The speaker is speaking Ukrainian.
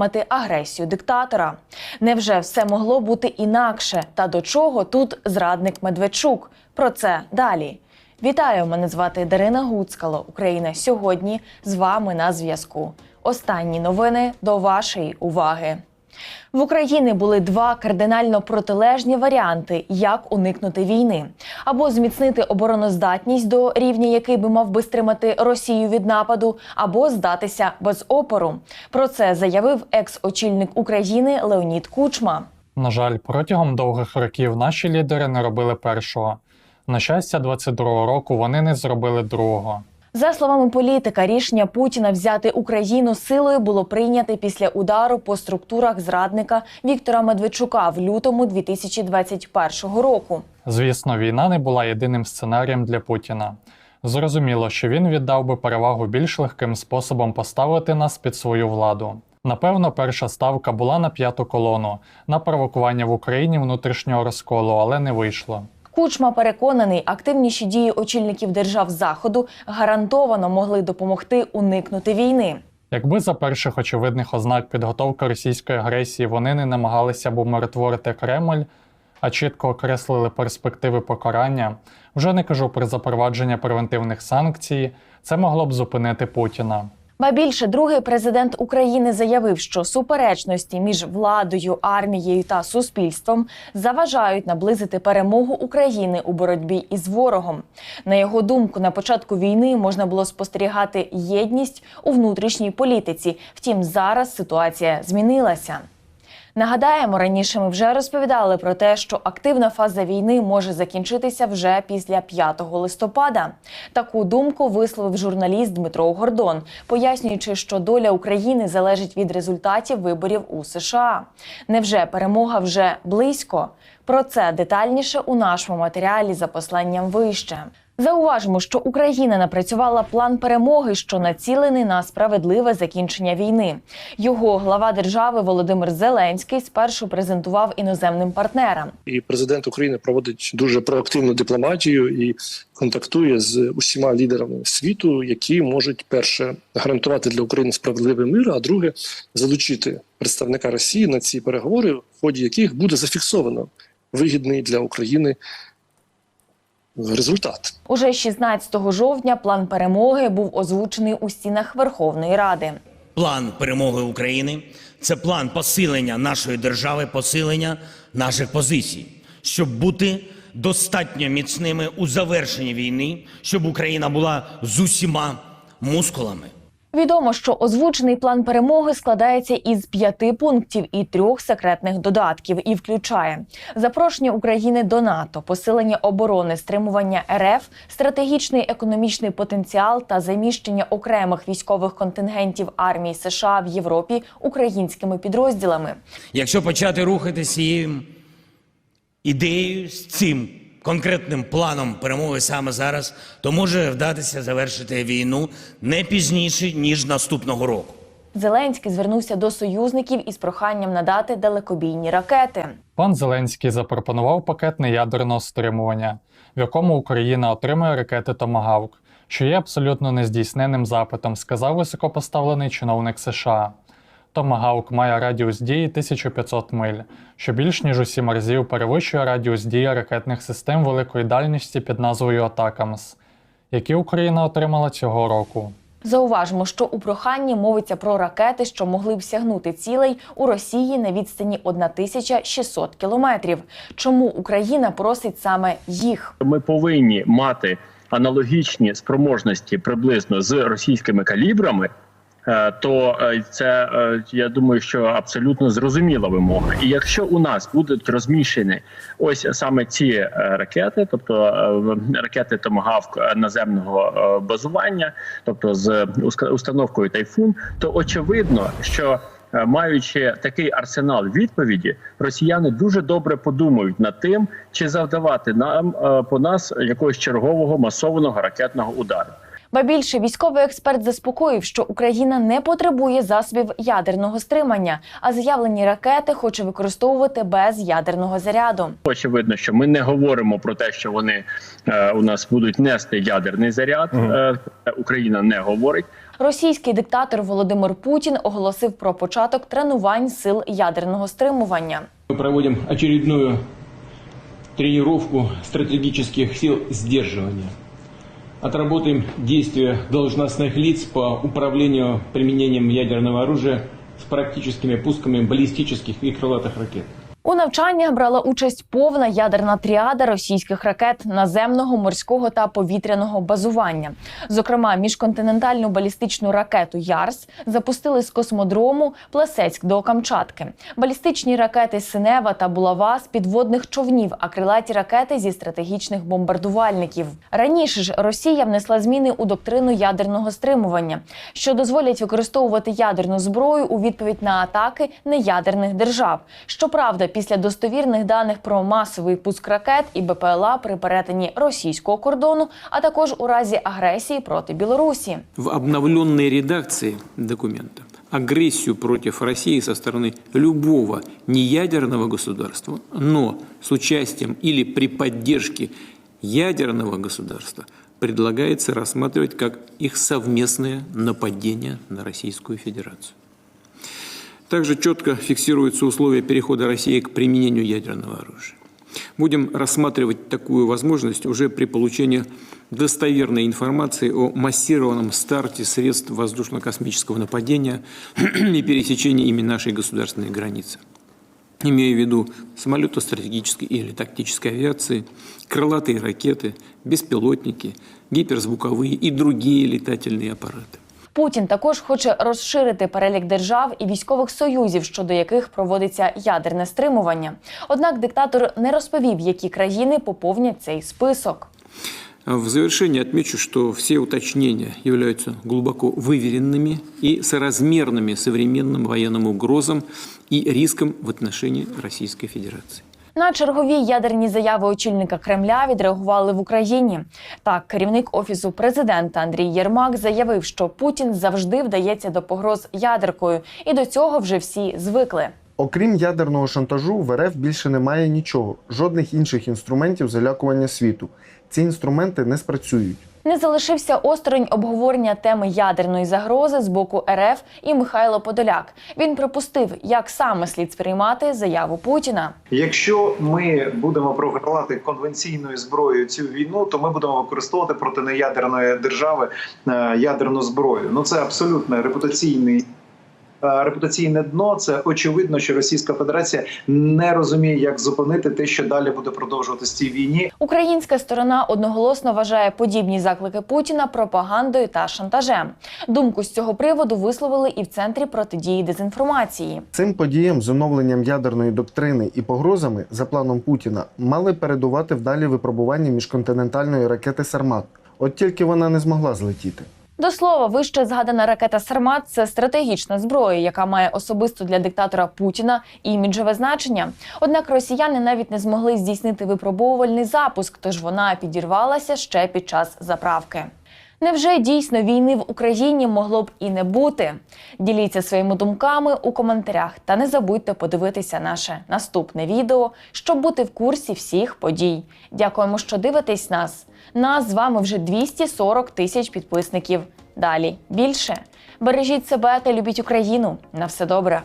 стримати агресію диктатора. Невже все могло бути інакше? Та до чого тут зрадник Медведчук? Про це далі. Вітаю! Мене звати Дарина Гуцкало. Україна сьогодні з вами на зв'язку. Останні новини до вашої уваги. В Україні були два кардинально протилежні варіанти, як уникнути війни, або зміцнити обороноздатність до рівня, який би мав би стримати Росію від нападу, або здатися без опору. Про це заявив екс-очільник України Леонід Кучма. На жаль, протягом довгих років наші лідери не робили першого. На щастя, 22-го року вони не зробили другого. За словами політика, рішення Путіна взяти Україну силою було прийняте після удару по структурах зрадника Віктора Медведчука в лютому 2021 року. Звісно, війна не була єдиним сценарієм для Путіна. Зрозуміло, що він віддав би перевагу більш легким способом поставити нас під свою владу. Напевно, перша ставка була на п'яту колону на провокування в Україні внутрішнього розколу, але не вийшло. Кучма переконаний, активніші дії очільників держав заходу гарантовано могли допомогти уникнути війни. Якби за перших очевидних ознак підготовки російської агресії вони не намагалися б умиротворити Кремль, а чітко окреслили перспективи покарання, вже не кажу про запровадження превентивних санкцій, це могло б зупинити Путіна. Ба більше другий президент України заявив, що суперечності між владою, армією та суспільством заважають наблизити перемогу України у боротьбі із ворогом. На його думку, на початку війни можна було спостерігати єдність у внутрішній політиці. Втім, зараз ситуація змінилася. Нагадаємо, раніше ми вже розповідали про те, що активна фаза війни може закінчитися вже після 5 листопада. Таку думку висловив журналіст Дмитро Гордон, пояснюючи, що доля України залежить від результатів виборів у США. Невже перемога вже близько? Про це детальніше у нашому матеріалі за посланням вище. Зауважимо, що Україна напрацювала план перемоги, що націлений на справедливе закінчення війни. Його глава держави Володимир Зеленський спершу презентував іноземним партнерам. І президент України проводить дуже проактивну дипломатію і контактує з усіма лідерами світу, які можуть перше гарантувати для України справедливий мир, а друге залучити представника Росії на ці переговори, в ході яких буде зафіксовано вигідний для України результат. Уже 16 жовтня план перемоги був озвучений у стінах Верховної Ради. План перемоги України це план посилення нашої держави, посилення наших позицій, щоб бути достатньо міцними у завершенні війни, щоб Україна була з усіма мускулами. Відомо, що озвучений план перемоги складається із п'яти пунктів і трьох секретних додатків, і включає запрошення України до НАТО, посилення оборони, стримування РФ, стратегічний економічний потенціал та заміщення окремих військових контингентів армії США в Європі українськими підрозділами. Якщо почати рухатися цією ідеєю з цим конкретним планом перемоги саме зараз, то може вдатися завершити війну не пізніше ніж наступного року. Зеленський звернувся до союзників із проханням надати далекобійні ракети. Пан Зеленський запропонував пакет неядерного стримування, в якому Україна отримує ракети Томагавк, що є абсолютно нездійсненним запитом, сказав високопоставлений чиновник США. Томагавк має радіус дії 1500 миль, що більш ніж у сім разів перевищує радіус дії ракетних систем великої дальності під назвою Атакамс, які Україна отримала цього року. Зауважимо, що у проханні мовиться про ракети, що могли б сягнути цілей у Росії на відстані 1600 кілометрів. Чому Україна просить саме їх? ми повинні мати аналогічні спроможності приблизно з російськими калібрами. Е, То е, це е, я думаю, що абсолютно зрозуміла вимога. І якщо у нас будуть розміщені ось саме ці ракети, тобто ракети Томагавк наземного базування, тобто з установкою Тайфун, то очевидно, що Маючи такий арсенал відповіді, росіяни дуже добре подумають над тим, чи завдавати нам по нас якогось чергового масованого ракетного удару. Ба більше військовий експерт заспокоїв, що Україна не потребує засобів ядерного стримання, а заявлені ракети хоче використовувати без ядерного заряду. Очевидно, що ми не говоримо про те, що вони е, у нас будуть нести ядерний заряд. Е, Україна не говорить. Російський диктатор Володимир Путін оголосив про початок тренувань сил ядерного стримування. Мы проводим очередную тренировку стратегических сил сдерживания Отработаем действия должностных лиц по управлению применением ядерного оружия с практическими пусками баллистических и крылатых ракет. У навчаннях брала участь повна ядерна тріада російських ракет наземного, морського та повітряного базування. Зокрема, міжконтинентальну балістичну ракету Ярс запустили з космодрому Плесецьк до Камчатки. Балістичні ракети Синева та Булава з підводних човнів, а крилаті ракети зі стратегічних бомбардувальників. Раніше ж Росія внесла зміни у доктрину ядерного стримування, що дозволять використовувати ядерну зброю у відповідь на атаки неядерних держав. Щоправда, після достовірних даних про масовий пуск ракет і БПЛА при перетині російського кордону, а також у разі агресії проти Білорусі. в обновленной редакции документа агрессию против России со стороны любого неядерного государства, но с участием или при поддержке ядерного государства предлагается рассматривать как их совместное нападение на Российскую Федерацию. Также четко фиксируются условия перехода России к применению ядерного оружия. Будем рассматривать такую возможность уже при получении достоверной информации о массированном старте средств воздушно-космического нападения и пересечении ими нашей государственной границы. Имею в виду самолеты стратегической или тактической авиации, крылатые ракеты, беспилотники, гиперзвуковые и другие летательные аппараты. Путін також хоче розширити перелік держав і військових союзів, щодо яких проводиться ядерне стримування. Однак диктатор не розповів, які країни поповнять цей список. В завершение отмечу, что все уточнения являются глубоко выверенными и соразмерными современным военным угрозам и рискам в отношении Российской Федерации. На чергові ядерні заяви очільника Кремля відреагували в Україні. Так, керівник офісу президента Андрій Єрмак заявив, що Путін завжди вдається до погроз ядеркою, і до цього вже всі звикли. Окрім ядерного шантажу, в РФ більше немає нічого, жодних інших інструментів залякування світу. Ці інструменти не спрацюють. Не залишився осторонь обговорення теми ядерної загрози з боку РФ і Михайло Подоляк. Він припустив, як саме слід сприймати заяву Путіна. Якщо ми будемо програвати конвенційною зброєю цю війну, то ми будемо використовувати проти неядерної держави е, ядерну зброю. Ну це абсолютно репутаційний. Е, Репутаційне дно це очевидно, що Російська Федерація не розуміє, як зупинити те, що далі буде продовжуватися цій війні. Українська сторона одноголосно вважає подібні заклики Путіна пропагандою та шантажем. Думку з цього приводу висловили і в центрі протидії дезінформації. Цим подіям з оновленням ядерної доктрини і погрозами за планом Путіна мали передувати вдалі випробування міжконтинентальної ракети Сармат. От тільки вона не змогла злетіти. До слова, вище згадана ракета Сармат це стратегічна зброя, яка має особисто для диктатора Путіна іміджеве значення. Однак росіяни навіть не змогли здійснити випробовувальний запуск, тож вона підірвалася ще під час заправки. Невже дійсно війни в Україні могло б і не бути? Діліться своїми думками у коментарях та не забудьте подивитися наше наступне відео, щоб бути в курсі всіх подій. Дякуємо, що дивитесь нас. Нас з вами вже 240 тисяч підписників. Далі більше. Бережіть себе та любіть Україну. На все добре.